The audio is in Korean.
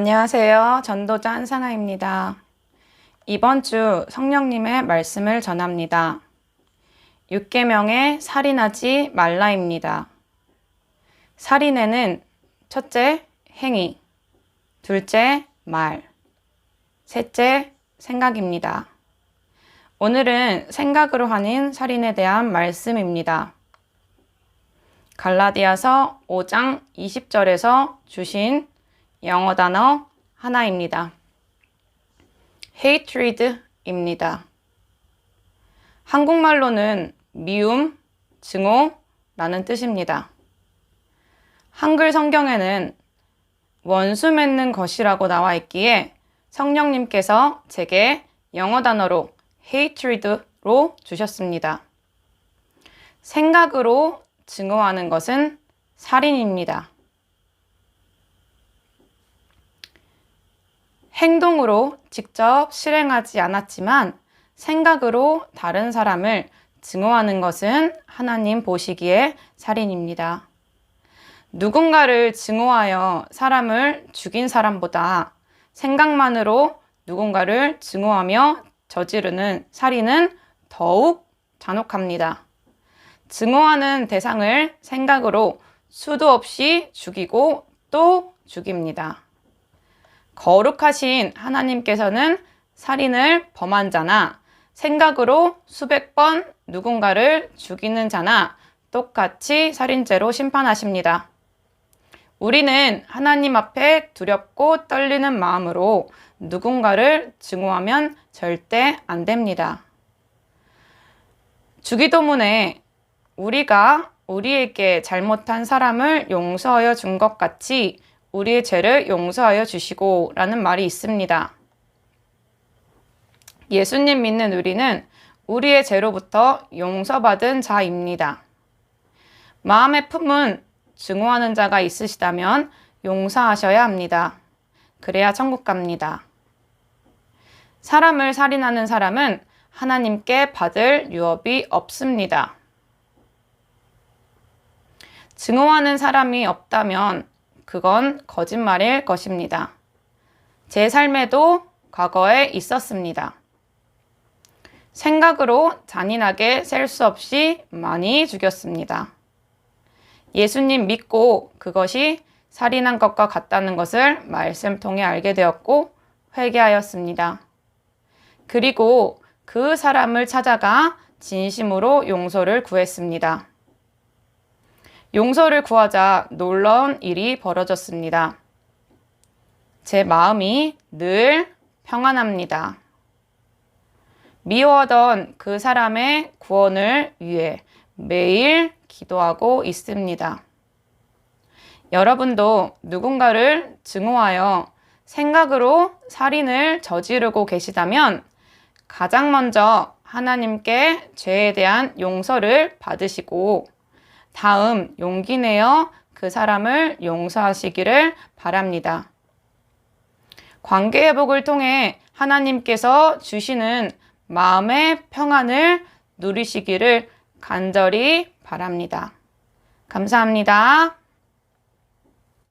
안녕하세요. 전도자 한상아입니다. 이번 주 성령님의 말씀을 전합니다. 6계명의 살인하지 말라입니다. 살인에는 첫째 행위, 둘째 말, 셋째 생각입니다. 오늘은 생각으로 하는 살인에 대한 말씀입니다. 갈라디아서 5장 20절에서 주신 영어 단어 하나입니다. hatred입니다. 한국말로는 미움, 증오라는 뜻입니다. 한글 성경에는 원수 맺는 것이라고 나와 있기에 성령님께서 제게 영어 단어로 hatred로 주셨습니다. 생각으로 증오하는 것은 살인입니다. 행동으로 직접 실행하지 않았지만 생각으로 다른 사람을 증오하는 것은 하나님 보시기에 살인입니다. 누군가를 증오하여 사람을 죽인 사람보다 생각만으로 누군가를 증오하며 저지르는 살인은 더욱 잔혹합니다. 증오하는 대상을 생각으로 수도 없이 죽이고 또 죽입니다. 거룩하신 하나님께서는 살인을 범한 자나 생각으로 수백 번 누군가를 죽이는 자나 똑같이 살인죄로 심판하십니다. 우리는 하나님 앞에 두렵고 떨리는 마음으로 누군가를 증오하면 절대 안 됩니다. 주기도문에 우리가 우리에게 잘못한 사람을 용서하여 준 것 같이 우리의 죄를 용서하여 주시고 라는 말이 있습니다. 예수님 믿는 우리는 우리의 죄로부터 용서받은 자입니다. 마음에 품은 증오하는 자가 있으시다면 용서하셔야 합니다. 그래야 천국 갑니다. 사람을 살인하는 사람은 하나님께 받을 유업이 없습니다. 증오하는 사람이 없다면 그건 거짓말일 것입니다. 제 삶에도 과거에 있었습니다. 생각으로 잔인하게 셀 수 없이 많이 죽였습니다. 예수님 믿고 그것이 살인한 것과 같다는 것을 말씀 통해 알게 되었고 회개하였습니다. 그리고 그 사람을 찾아가 진심으로 용서를 구했습니다. 용서를 구하자 놀라운 일이 벌어졌습니다. 제 마음이 늘 평안합니다. 미워하던 그 사람의 구원을 위해 매일 기도하고 있습니다. 여러분도 누군가를 증오하여 생각으로 살인을 저지르고 계시다면 가장 먼저 하나님께 죄에 대한 용서를 받으시고 다음 용기 내어 그 사람을 용서하시기를 바랍니다. 관계 회복을 통해 하나님께서 주시는 마음의 평안을 누리시기를 간절히 바랍니다. 감사합니다.